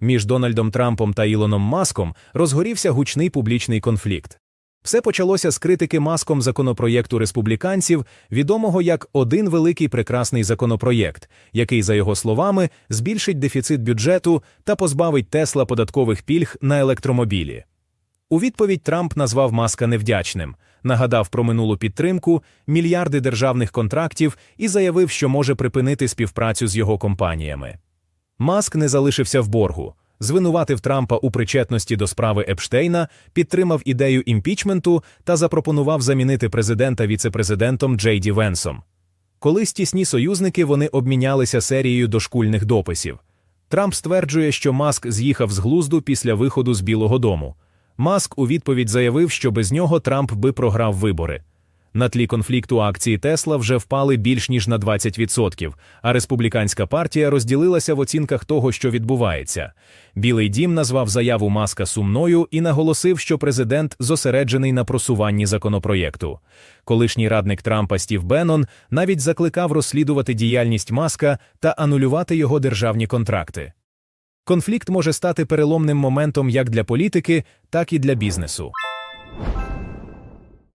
Між Дональдом Трампом та Ілоном Маском розгорівся гучний публічний конфлікт. Все почалося з критики маском законопроєкту республіканців, відомого як один великий прекрасний законопроєкт, який, за його словами, збільшить дефіцит бюджету та позбавить Тесла податкових пільг на електромобілі. У відповідь Трамп назвав маска невдячним, нагадав про минулу підтримку, мільярди державних контрактів і заявив, що може припинити співпрацю з його компаніями. Маск не залишився в боргу, звинуватив Трампа у причетності до справи Епштейна, підтримав ідею імпічменту та запропонував замінити президента віцепрезидентом Джей Ді Венсом. Колись тісні союзники вони обмінялися серією дошкульних дописів. Трамп стверджує, що Маск з'їхав з глузду після виходу з Білого Дому. Маск у відповідь заявив, що без нього Трамп би програв вибори. На тлі конфлікту акції Тесла вже впали більш ніж на 20%, а республіканська партія розділилася в оцінках того, що відбувається. Білий дім назвав заяву Маска сумною і наголосив, що президент зосереджений на просуванні законопроєкту. Колишній радник Трампа Стів Беннон навіть закликав розслідувати діяльність Маска та анулювати його державні контракти. Конфлікт може стати переломним моментом як для політики, так і для бізнесу.